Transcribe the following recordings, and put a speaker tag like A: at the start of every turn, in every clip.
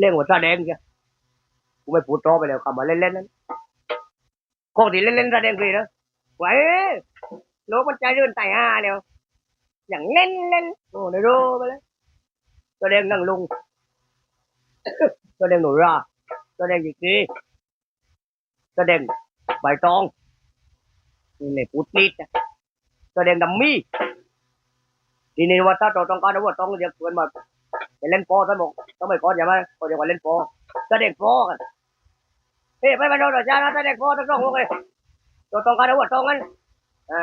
A: เล่นหัวตาแดงจ้ะกูไม่พูดต่อไปแล้วคำว่าเล่นๆนั้นของที่เล่นๆตาแดงเลยนะไว้โลกมันใจเดินไต่ห้าแล้วอย่างเล่นเล่นโอ้ในโรไปแล้วตาแดงนั่งลงตาแดงหนูราตาแดงหยิกดีตาแดงใบตองนี่พูดนิดตาแดงดำมี่ทีนี้ว่าถ้าเราต้องการว่าต้องเรียกเพื่อนมา จะเล่นโปท่านบอกต้องไปก่อนใช่ไหมก็เดี๋ยวก่อนเล่นโปแสดงโปกันเฮ้ยไปมาโดนหน่อยจ้านะแสดงโปต้องต้องลงเลยตัวตรงกันเอาหัวตรงกันอ่า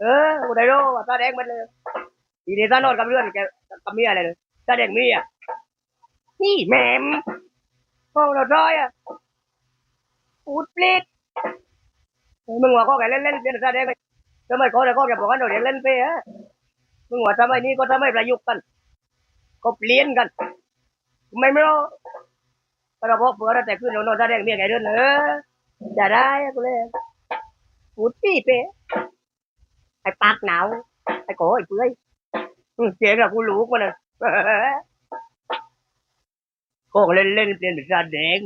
A: เอออุดรโรว่าแดงมันเลยทีนี้ท่านนอนกับเรื่องแกกับเมียอะไรเลยแดงเมียนี่แหมมโอ้เราด้อยอะพูดปลิดมึงว่าก็แกเล่นเล่นเป็นแดงไปทำไมก็เดี๋ยวก็จะบอกว่าเดี๋ยวเล่นไปฮะมึงว่าทำไมนี่ก็ทำไมประยุกต์กัน ก็เปลี่ยนกัน ไม่ไม่รู้ก็เราบอกเผื่อแต่ขึ้นเรานอนแสดงเมียไงเดินเออจะได้กูเลยพูดปี้เป้ไอ้ปากหนาวไอ้โก้ไอ้เปื่อยอืมเจ๊งอะกูรู้มันนะโก็เล่นเล่นเปลี่ยนเป็นแดง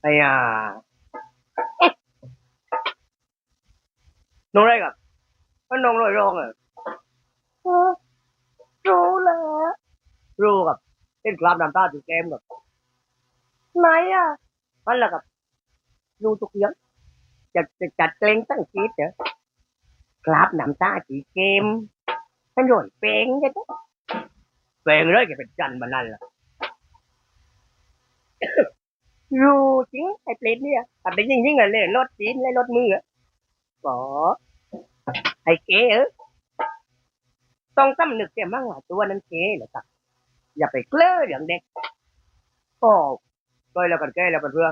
A: ไอ้อ่าน้องอะไรกับน้องลอยรองอะ รู้กับเล่นกลามน้ำตาถึงแกมกับไหนอะนั่นแหละกับรู้ทุกอย่างจะจะจัดเพลงตั้งคิดเหรอกลาบน้ำตาจีเกมฉันโดนเพลงใช่ไหมเพลงเลยแกเป็นจันมันนั่นแหละรู้จริงไอ้เพลงเนี่ยแต่เป็นยิ่งยิ่งเลยรถจีนเลยรถมืออะก็ไอ้เก๋เออต้องสำนึกแกมั่งว่าตัวนั้นเก๋เหรอครับ อย่าไปเกล้ออย่างเด็กโอ้ก้อยแล้วกันแก้แล้วกันเพื่อ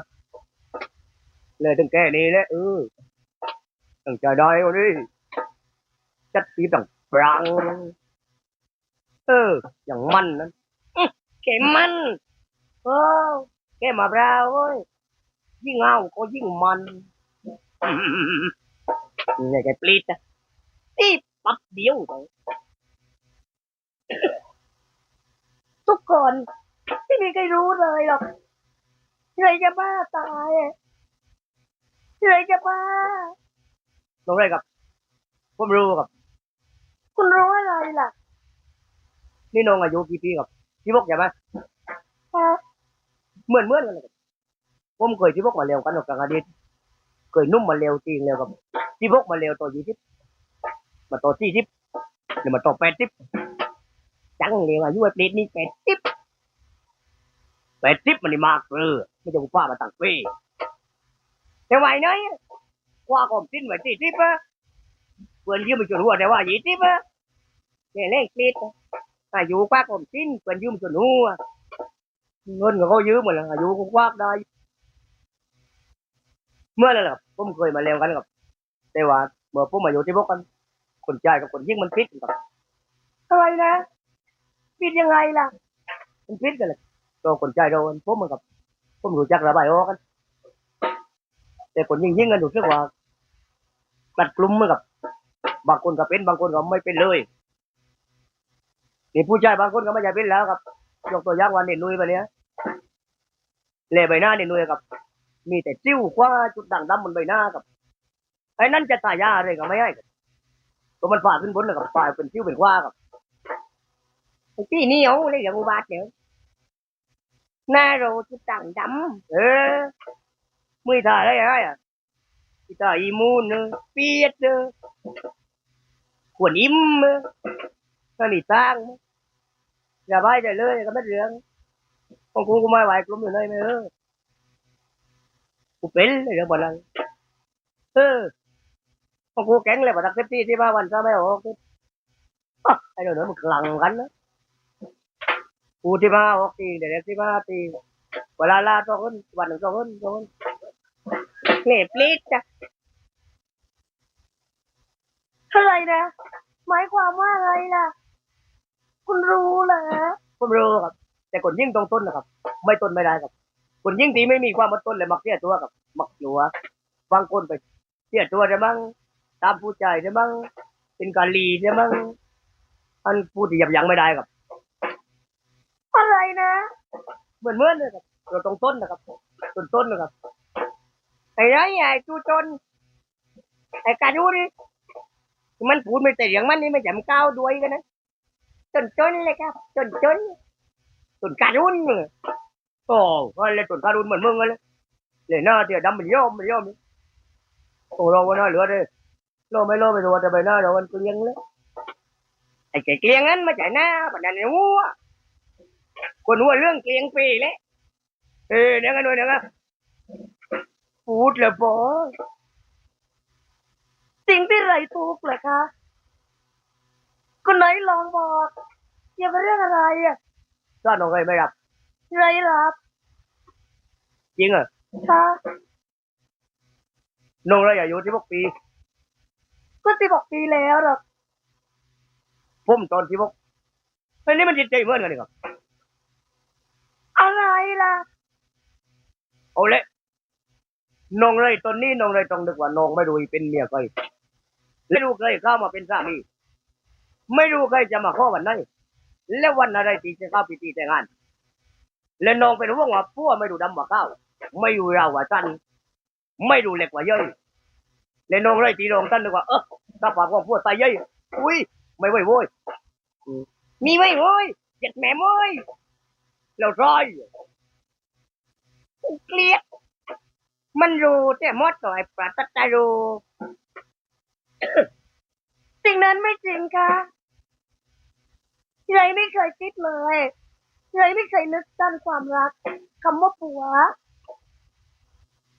A: เลยต้องแก้นี่แหละเออต้องใจได้วันนี้จัดทีต้องปรังเออ อย่างมันนั้นอื้อแกมันโอ้แกมาเปล่าเว้ยยิ่งเอาก็ยิ่งมันนี่แกปลีดนะตีปับเดียวเลย ทุกคนไม่มีใครรู้เลยหรอกใครจะบ้าตายอะใครจะบ้าลงเลยครับ ผมรู้ครับ คุณรู้อะไรล่ะ นี่น้องอายุกี่ปีครับที่บอกใช่ไหมเหมือนเหมือนกันเลยครับผมเคยที่บอกมาเร็วกันหรอกกลางอดีตเคยนุ่มมาเร็วจริงเร็วครับที่บอกมาเร็วตัวยี่สิบมาตัวสี่สิบเดี๋ยวมาตัวแปดสิบ จังเลยว่ายุ้ยเป็ดนี่เป็ดติ๊บเป็ดติ๊บมันนี่มากเลยไม่จะกูป้ามาตั้งปีแต่ไหวน้อยว่าผมสิ้นไว้สี่ทิปอะเพื่อนยืมไปจนหัวแต่ว่ายี่ทิปอะเนี่ยเลขเลนอายุกว่าผมสิ้นเพื่อนยืมจนหัวเงินก็เขายืมหมดเลยอายุกว่าได้ เมื่อไรล่ะผมเคยมาเลี้ยงกันกับแต่ว่าเมื่อผมมาอยู่ที่พวกกันคนใจกับคนยิ่งมันพิษกันอะไรนะ ผิดยังไงล่ะมันผิดกันเลยตัวคนใจโดนพวกมันกับพวกรู้จักระบายออกกัน แต่คนยิ่งยิ่งกันรู้สึกว่าตัดกลุ่มเหมือนกับบางคนก็เป็นบางคนก็ไม่เป็นเลยนี่ผู้ชายบางคนก็ไม่อยากเป็นแล้วครับยกตัวอย่างวันเด่นนุยไปเนี้ยเล่ใบหน้าเด่นนุยครับ มีแต่จิ้วคว้าจุดด่างดำบนใบหน้าครับไอ้นั่นจะตายยาอะไรก็ไม่ให้ตัวมันฝ่าขึ้นบนเลยครับฝ่าเป็นจิ้วเป็นคว้าครั บที่นี่ ông lấy gần ba triệu na rồi cái tặng đấm ừ mười thời đấy ai à cái thời imun nữa biết nữa quần im nó đi tang giờ bay rồi lơi có biết รื่อง con cu cũng mai vài cũng อยู่ nơi nữa กูเป็นเลยเดี๋ยวบ่ลังเออของกูแก๊งเลยบ่ตั กเซฟตี้ที่บ้านวันซะไม่ออกไอ้เดี๋ยวนี้มันกลังกันนะกูที่มาออกตีเดี๋ยวที่มาตีเวลาลาสองคนวันหนึ่งสองคนสองคนเนี่ยปลีดจ้ะอะไรนะหมายความว่าอะไรล่ะ คุณรู้เหรอผมรู้ครับ แต่คนยิ่งตรงต้นนะครับ ไม่ต้นไม่ได้ครับ คนยิ่งตีไม่มีความอดทนเลยมักเสียตัวครับ มักหลัวบางคนไปเสียตัวจะมั่งตามผู้ใจจะมั่งเป็นกาลีจะมั่งอันพูดที่ยับยั้งไม่ได้ครับอะไร นะ เหมือนเมื่อนเลยครับเราตรงต้นนะครับต้นต้นนะครับไอ้ไรไอ้จูจนไอ้การูนี่มันพูดไม่แต่อย่างมันนี่ไม่จำก้าวด้วยกันนะจนจนเลยครับจนจนจนการุนเนี่ยโอ้ก็เลยจนการุนเหมือนมึงเลยเลยหน้าเดี๋ยวดำมันย่อมมันย่อมโอ้เราว่าน่าเหลือเลยโลไม่โลไม่รู้แต่ใบหน้าเรามันเกลียงเลยไอ้เกลี้ยงนั้นมาจ่ายหน้าปนันเนี่ยวัว คนหัวเรื่องเกลี้ยงปีเลยเออเนี่ยกันด้วยเนี่ยกันพูดเลยบอสิ่งที่ไรทุกข์เหรอคะคนไหนลองบอกเกี่ยวกับเรื่องอะไรอะก็น้องไรไม่รับไรรับจริงเหรอคะน้องไรอายุที่พกปีก็สิบกปีแล้วหรอกผมตอนที่พกเฮ้ยนี่มันจิตใจเหมือนกันนี่ครับอะไร ล่ะเอาเละน้องเลยตอนนี้น้องเลยต้องนึกว่าน้องไม่รู้เป็นเมียใครไม่รู้ใครเข้ามาเป็นสามีไม่รู้ใครจะมาข้อวันไหนและวันอะไรที่จะเข้าพิธีแต่งงาน และน้องเป็นห่วงว่าพัวไม่ดูดำกว่าข้าวไม่ดูราวกว่าสั้นไม่ดูเล็กกว่าย่อยและน้องเลยตีน้องท่านนึกว่าเออถ้าปากของพัวตายย่อยอุ้ยไม่ไหวโว้ยมีไหมโว้ยเจ็ดแม่โว้ยแล้วร้อย เกลียดมันรู้แต่มดต่อยปราตตารูสิ่งนั้นไม่จริงค่ะยายไม่เคยคิดเลยยายไม่เคยนึกด้านความรักคำว่าผัว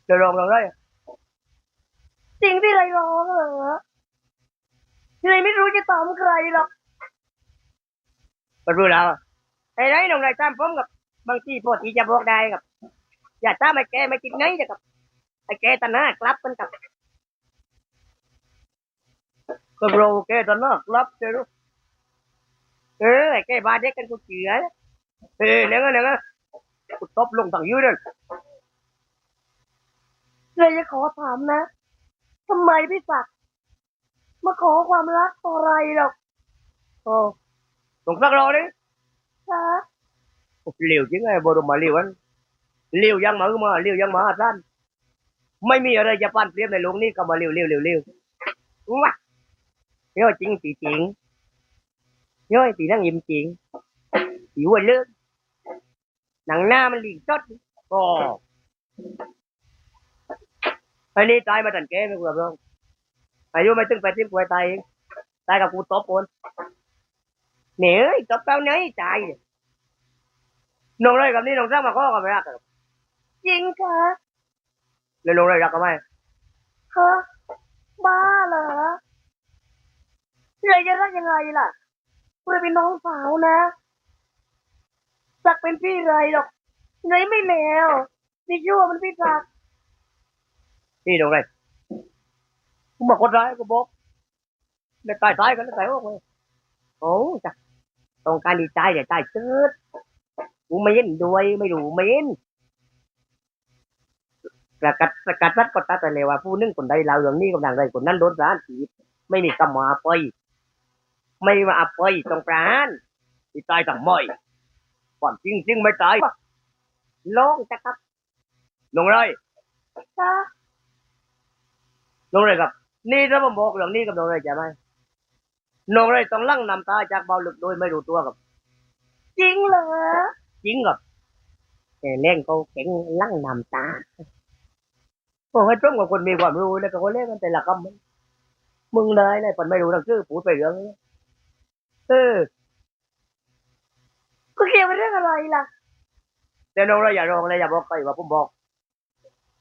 A: จะร้องร้องได้สิ่งที่ไรร้องเหรอยายไม่รู้จะตอบใครหรอกก็รู้แล้วไอ้ไรหน้องไรตามผมกับบางทีพอที่จะบอกได้กับ อย่าตามไอ้แกไม่กินไงจะกับไอ้แกตันหน้ากลับมันกับก็โรแกตันหน้ากลับเจอรู้เออไอ้แกบาเด็กกันกูเจือเออเนี่ยงั้นเนี่ยงั้นกูตบลงทางยืดเลยเลยจะขอถามนะทำไมพี่ศักดิ์มาขอความรักต่ออะไรหรอกโอ้ตรงสักรอดิคะเลี้ยวจริงไงบรมมาเลี้ยวกัน เลี้ยวยังมาขึ้นมาเลี้ยวยังมาท่านไม่มีอะไรจะปั้นเปรียบในโลกนี้ก็มาเลี้ยวเลี้ยวเลี้ยวเลี้ยวว้าย่อยจริงตีจริงย่อยตีนั่งยิ้มจริงตีหัวเลือกหนังหน้ามันหลีกจดก็อันนี้ตายมาตันแก่ไม่กลัวหรอกอายุไม่ถึงแปดสิบกว่าตายเองตายกับกูตบคนเหนื่อยตบเต้าเนื้อตายน้องเลยกับนี่น้องสร้างมาข้อกันไม่รักกัน จริงค่ะแล้วลงเลยรักกันไหมฮะบ้าเหรอเลยจะรักยังไงล่ะเพื่อเป็นน้องสาวนะสักเป็นพี่ไรหรอกไหนไม่แล้วนี่ชั่วมันพี่สักนี่ลงเลยกูมาคนร้ายกูบอกไม่ตายตายกันแล้วตายออกเลยโอ้จ้ะต้องการดีใจเดี๋ยวตายชืดกูไม่เห็นด้วยไม่รู้ไม่เห็น ประกาศประกาศรัดก็ตัดไปเลยว่าผู้หนึงคนใดเราเรื่องนี้กับนางใดคนนั้นโดนร้านถีบไม่มีกรรมาไปไม่มาไปต้องประหารที่ตายต่างไม่ความจริงจริงไม่ตายลงจะครับลงเลยจ้าลงเลยครับ นี่ถ้าผมบอกเรื่องนี้กับลงเลยจะไหมลงเลยต้องลั่งนำตาจากเบาลึกโดยไม่รู้ตัวครับ จริงเหรอจริงครับแต่เล่นเขาแข็งลั่งนำตา ผมให้ตรงกับคนมีความรู้แล้วก็คนเล่นกันแต่ละคำมันมึงเลยเลยคนไม่รู้ทั้งชื่อพูดไปเรื่องเออก็เกี่ยวกับเรื่องอะไรล่ะแต่น้องไรอย่าร้องเลยอย่าบอกใครว่าผมบอก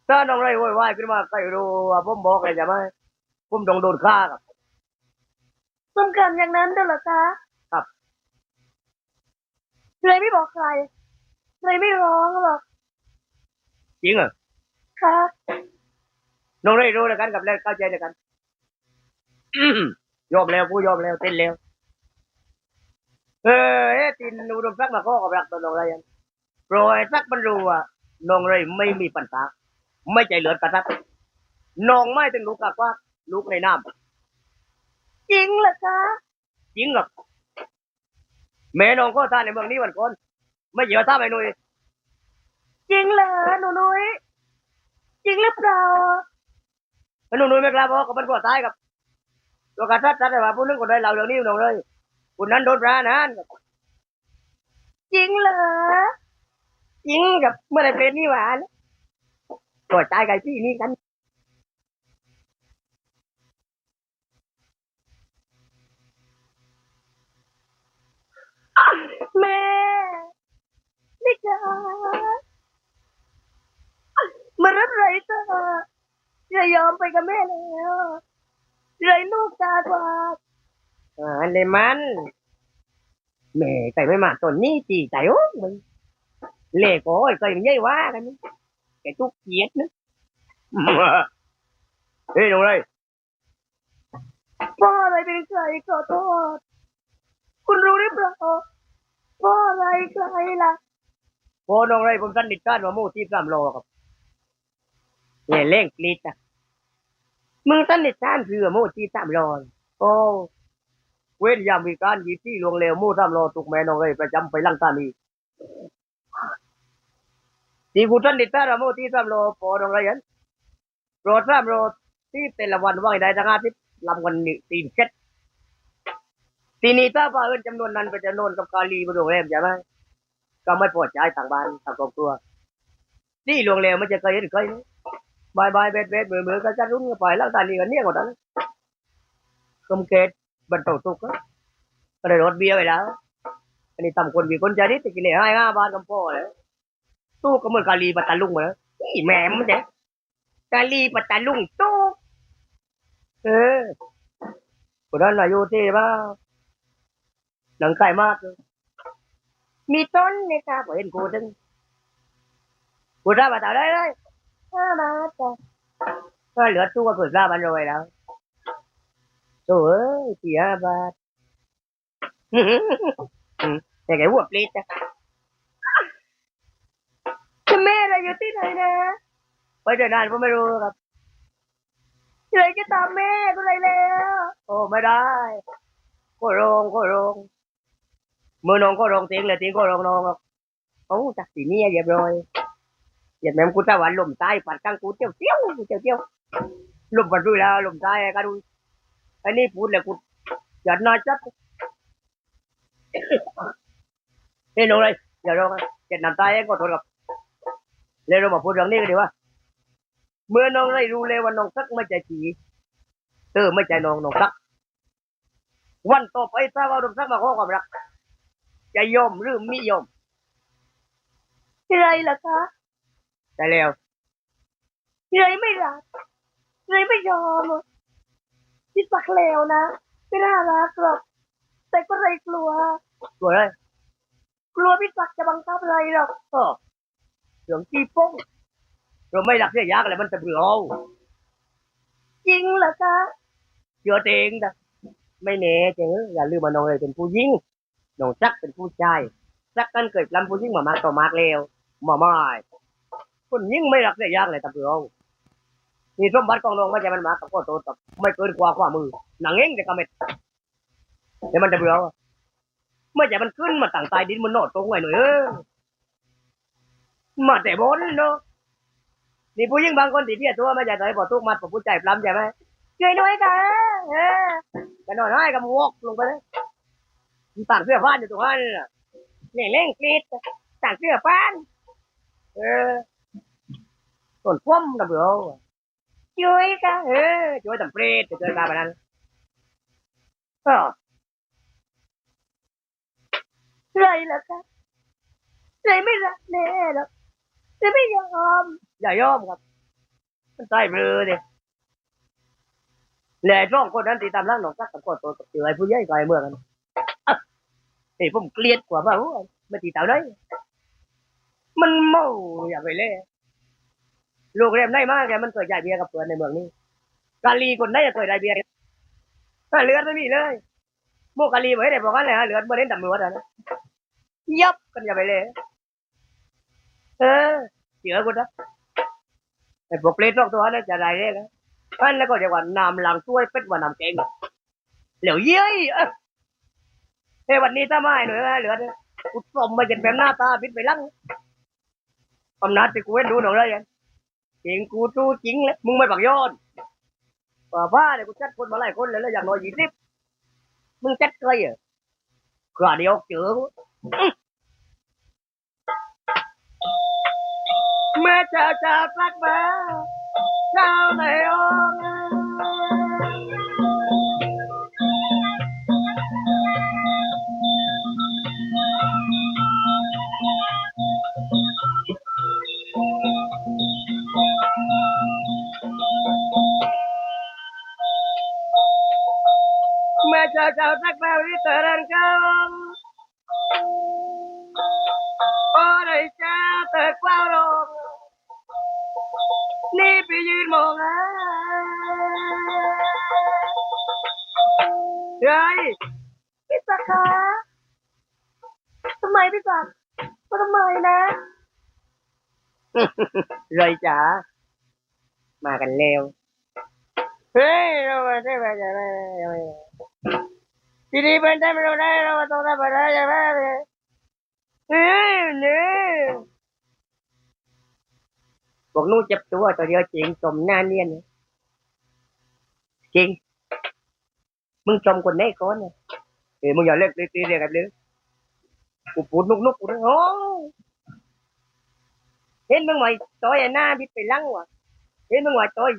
A: ถ้าน้องไรโวยวายขึ้นมาใครรู้ว่าผมบอกเลยจะไหมผมต้องโดนฆ่าครับต้องการอย่างนั้นด้วยเหรอคะครับเลยไม่บอกใครเลยไม่ร้องหรอกจริงเหรอค่ะ น้องได้รู้แล้วกันกับแล้วเข้าใจแล้วกันยอมแล้วกูยอมแล้วเต้นแล้ว เออเอตินอุดมสักมาข้อกับรักตัวน้องไรยันโปรยสักบรรลุว่าน้องไรไม่มีปัญหาไม่ใจเหลือกระทักน้องไม่ถึงลูกกะว่าลูกในน้ำจริงเหรอคะจริงเหรอแม่น้องก็ท่าในเมืองนี้วันก่อนไม่เยอะท่าไปหน่ยจริงเหรอหนูนุ้ยจริงหรือเปล่า หนูนุ้ยไม่กล้าบอกกับมันกลัวตายกับตัวกระทัดทัดแต่ว่าผู้นึงคนใดเราเรื่องนี้หนูเลยคนนั้นโดนร้านนั้นจริงเหรอจริงกับเมื่อไรเป็นนี่หวานกลัวตายกับพี่นี่กันแม่นี่จ้ามารับไรเธอ จะยอมไปกับแม่แล้วไรลูกตากว่าอ่าในมันแม่ไก่ไม่มาตอนนี้จีใจโอ้ยมึงเล่โอ้ยไก่มันย่อยว่ากันนี่แกทุกเกียดนะเฮ้ยดูเลยพ่ออะไรเป็นใครขอโทษคุณรู้หรือเปล่าพ่ออะไรใครล่ะพ่อน้องไรผมสันนิษฐานว่าหมู่ที่สามโลครับ เล่เล่งกรีดอะมึงสันนิษฐานคือว่าหมู่ที่สามโลโอ้เว้นยามมีการยีที่ลวงเลวหมู่สามโลตุกแม่น้องไรประจำไปลังตานีที่กูสันนิษฐานว่าหมู่ที่สามโลพ่อน้องไรยันโปรดสามโลที่แต่ละวันว่างได้ทั้งอาทิตย์ลำกันหนึ่งตีนเช็ดทีนี้ถ้าว่าเอินจำนวนนั้นไปจะโนนกับกาลีบนโรงแรมใช่ไหมก็ไม่พอใจต่างบ้านต่างครอบครัวนี่โรงแรมมันจะเคยเห็นเคยไหม บายบายเบ็ดเบ็ดเบื่อเบื่อก็จะรุ่นกันไปแล้วตาลีกันเนี่ยกว่านั้นกมเกตบรรทาทุกข์ก็ได้รถเบียร์ไปแล้วอันนี้ตำคนมีคนใจดีติกินเลยให้ห้าบาทกับพ่อเลยตู้ก็เหมือนกาลีปัตตาลุงมาแล้วนี่แหม่มันเด็กกาลีปัตตาลุงตู้เออคนนั้นอายุที่บ้าหนังไก่มากเลยมีต้นเนี่ยค่ะผมเห็นกูถึงกูทราบมาต่อได้เลย ห้าบาทจ้ะก็เหลือตัวกูทราบมันรวยแล้วโถ่เอ้ยสี่ห้าบาทแต่แกหัวปลีดจ้ะแม่อะไรอยู่ที่ไหนนะไปเดินนานก็ไม่รู้ครับเลยจะตามแม่ก็เลยแล้ว โอ้ไม่ได้ก็โรงก็โรงมือน้องก็โรงเตียงเลยเตียงก็โรงน้องโอ้จักสีนี่เรียบร้อย เหยียดแม่มกูตะวันลมใต้ปัดกลางกูเตี้ยวเตี้ยวเตี้ยวเตี้ยวลมปัดด้วยแล้วลมใต้ก็ดูอันนี้พูดเลยกูหยัดนอยจัดเฮ้ยน้องเลยอย่าร้องเจ็ดน้ำตาเองก็ทนกับเลยเรามาพูดเรื่องนี้กันดีว่าเมื่อน้องได้รู้เลยว่าน้องสักไม่ใจจีเธอไม่ใจน้องน้องสัก วันต่อไปถ้าว่าน้องสักมาขอความรักจะยอมหรือไม่ยอมอะไรล่ะคะ ได้แล้วไรไม่รักไรไม่ยอมคิดสักแล้วนะ ไม่น่ารักหรอกแต่ก็ไรกลัว กลัวอะไรกลัวพี่ศักดิ์จะบังคับอะไรหรอกเออเรื่องจีโป้งเราไม่รักเสียยากอะไรมันจะเบื่อเอาจริงเหรอคะเชื่อเองนะไม่แน่เจ๊อย่าลืมมาน้องเลยเป็นผู้หญิงน้องจักเป็นผู้ชายจักกันเกิดลำผู้ยิ่งมามากต่อมากแล้วมาไม่ คนยิ่งไม่รักได้ยากเลยตะเพื่อนี่สมบัติของน้องไม่ใช่มันมากับก็โตกับไม่เกินกว่าความมือหนังเองแต่ก็เม็ดเดี๋ยวมันจะเบื่อไม่ใช่มันขึ้นมาต่างใตายดินมันโนดตรงไว้หน่อยเออมาแต่บนเนาะนี่ผู้ยิ่งบางคนตีเพี้ยตัวไม่ใช่ใจพอทุกมัดพอผู้ใจปล้ำใช่ไหมช่วยน่อยค่ะเออกันนอยให้กับวกลงไปเลยต่างเสื้อผ้าอยู่ตรงนั้นน่ะเล่งเล่งกรีดต่างเสื้อผ้าเออ ส่วนคว่ำนะเบื่อช่วยกันเออช่วยต่างเปรตจะเจอกันแบบนั้นก็ไรล่ะคะไรไม่รักแน่หรอกไรไม่ยอมอย่ายอมครับมันใต้เบลอเลยแหล่ช่องคนนั้นตีตามร่างหนองสักกับกดตัวกับเจอไอ้ผู้ใหญ่กับไอ้เมื่อกันเฮ้ผมเกลียดกว่าว่าไม่ตีต่าได้มันเมาอย่าไปเล่ โรงแรมได้มากแกมันเคยจ่ายเบียร์กับเพื่อนในเมืองนี้กาลีคนได้จะเคยได้เบียร์ถ้าเลือดไม่มีเลยโมกาลีไว้ได้บอกกันเลยฮะเลือดไม่ได้ต่ำมือนะยับกันอย่าไปเล่เออเสือคนนะไอ้พวกเปรตรอกตัวนั้นจะได้เลยนะอันแล้วก็เรียกว่านำหลังช่วยเป็ดว่าน้ำแกงเหลวเย้ยเฮ้วันนี้ถ้าไม่หน่อยนะเหลือเนี่ยกูส่งมาเจ็นแบบหน้าตาบิดไปลังอำนาจที่กูเห็นดูหนังไรกัน เก่งกูตู้จริงเลยมึงไม่ปักยอนป่าบ้าเนี่ยกูจัดคนมาหลายคนเลยแล้วอย่างน้อยยี่สิบมึงจัดใครอะกระเดียวเจอกูอื้อแม่เจ้าเจ้าตักมาเจ้าไหนออ ว้าวลงนี่ไปยืนมองอะเฮ้ยพี่ศักดิ์คะทำไมพี่ศักดิ์มาทำไมนะเลยจ๋ามากันเทีนี้เป็นได้ไม่ได้เราต้องได้ไปได้จะได้เลยเฮ้ยเนี่ยบอกนู้เจ็บตัวตัวเดียวจริงจมหน้าเนียนจริง มึงจมคนไหนก่อนเนี่ยเฮ้ยมึงอย่าเลิกตีตีเรียกกันเลยกูปูดนุกนุกกูนะโอ้เห็นมึงไหวจอยหน้าบิดไปลังวะเห็นมึงไหวจอย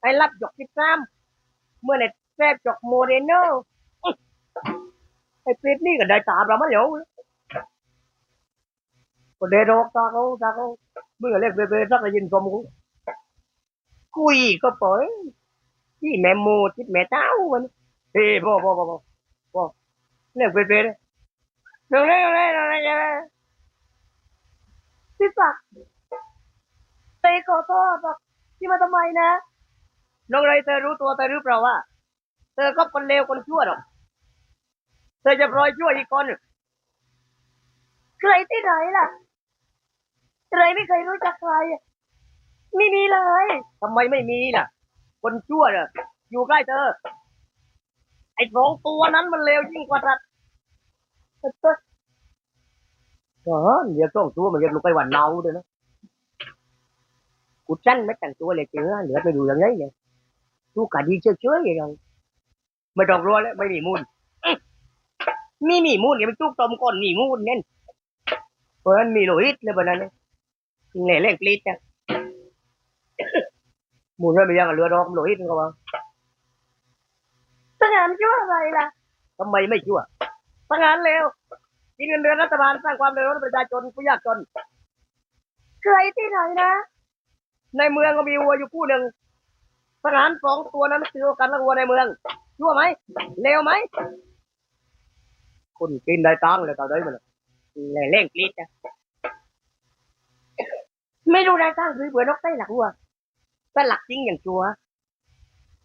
A: ไอรับจกสิบสามเมื่อไหร่แทบจกโมเดโน ไอ้ป็ดนี่ก็ได้ตามเรามาแล้วก็เดรอกตาเขาตาเขาเมึงอเรียกเบเบสักยินกมกูคุยก็ปล่อยที่แม่โมที่แม่เต้ามันเฮ้พ่อพ่อพ่อพ่อเรียกเบเบเลยเร็วเร็วเร็วเร็วเร็วเร็วพี่ศักดิ์เตยขอโทษแบบที่มาทำไมนะน้องไรเธอรู้ตัวเธอรู้เปล่าว่าเธอก็คนเลวคนชั่วหรอก เธอจะปล่อยชั่วอีกคน ใครที่ไหนล่ะเลยไม่เคยรู้จักใครอะไม่มีเลยทำไมไม่มีล่ะ คนชั่วเนี่ยอยู่ใกล้เธอ ไอ้สองตัวนั้นมันเลวยิ่งกว่าสัตว์เออเออเดี๋ยวสองตัวมันจะลุกไปหวันเนาด้วยนะกูชั้นไม่แต่งตัวเลยเจอเหลือไปดูอย่างไรเนี่ยดูกะดีเชื่อเชื่ออย่างเราไม่ต้องรัวแล้วไม่มีมูลอื้อ มีมีมูลเนี่ยมันจุกตมก่อนมีมูลเน้นเพราะฉะนั้นมีโลหิตเลยแบบนั้นนะเหน่เล่งปลีดจ้ะหมุนเรือไปยังกับเรือดอกโหลหิตเขาว่าทงานชั่วอะไรล่ะทำไมไม่ชั่วทงานเลวกินเงินเดือนรัฐบาลสร้างความเดือดร้อนให้ประชาชนผู้ยากจนใครที่ไหนนะ ในเมืองก็มีวัวอยู่คู่หนึ่งทหารสองตัวนั้นคือกันและวัวในเมืองชั่วไหมเลวไหม คนกินได้ตังค์เลยตอนนี้มันเหน่เล่งปลีดจ้ะไม่รู้ได้ตั้งคือเบื่อนกได้หลักวัวก็หลักจริงอย่างชัวร์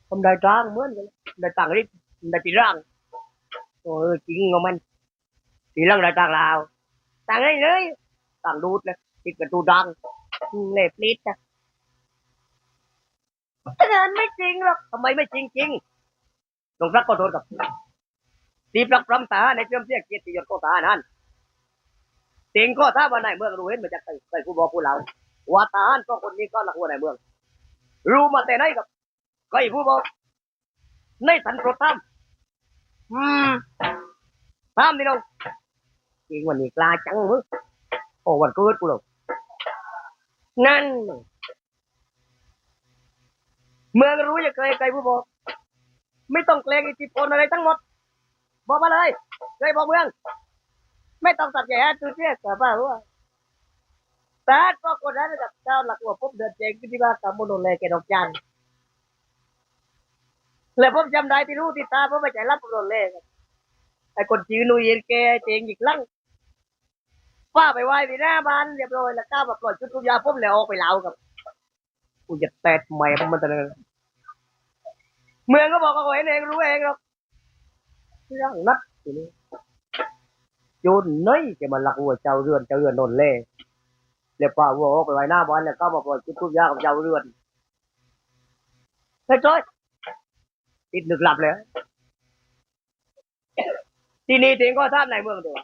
A: ผมได้จ้างเหมือนกันได้ตังค์นิดได้ตีร่างโอ้ยจริงของมันตีร่างได้ตังค์ลาวตังค์ได้เลยตังค์ดูดเลยติดกระตูดังเล็บลิดจ้ะแต่งานไม่จริงหรอกทำไมไม่จริงจริงตรงรักก็โดนกับ ตีปลักปรำตาในเชื่อมเสียเกียรติยศก็ตานั่นเต็งก็ถ้าวันไหนเมื่อรู้เห็นมาจากใครใครผู้บอกผู้เราว่าทหารก็คนนี้ก็หลักหัวในเมือง รู้มาแต่ไหนกับใครผู้บอกในสันโปรดทำอืมทำนี่น้องจริงวันนี้กล้าจังมึงโอ้วันเกิดกูหรอกนั่นเมืองรู้อย่าเคยใครผู้บอก ไม่ต้องเกรงอิทธิพลอะไรทั้งหมด บอกมาเลยเคยบอกเมือง ไม่ต้องตัดแย่ตัวเสียกับบ้าว่าแต่ก็คนนั้นกับเจ้าหลักหัวผมเดินเจงที่บ้านตำบลโนนเลยแกดอกจันแล้วผมจำได้ที่รู้ที่ตาผมไม่ใจรับโนนเลยไอ้คนจื้อนุยเย็นแกเจงอีกลังป้าไปไหว้ที่หน้าบ้านเรียบร้อยแล้วก้าวมาปล่อยชุดทุกยาผมแล้วออกไปเล่ากับกูจะแตกแม่ผมมันตะเลยเมืองก็บอกก็เห็นเองรู้เองหรอก เรื่องนัดทีนี้โยนน้อยแกมาหลักหัวเจ้าเรือนเจ้าเรือนนนเล่เรียกว่าวัวออกไปไว้หน้าบ้านแล้วก็มาปล่อยชุดทุกยากับเจ้าเรือนเฮ้ยจ้อยติดหนึกหลับเลย ที่นี่ถึงก็ทราบในเมืองเดียว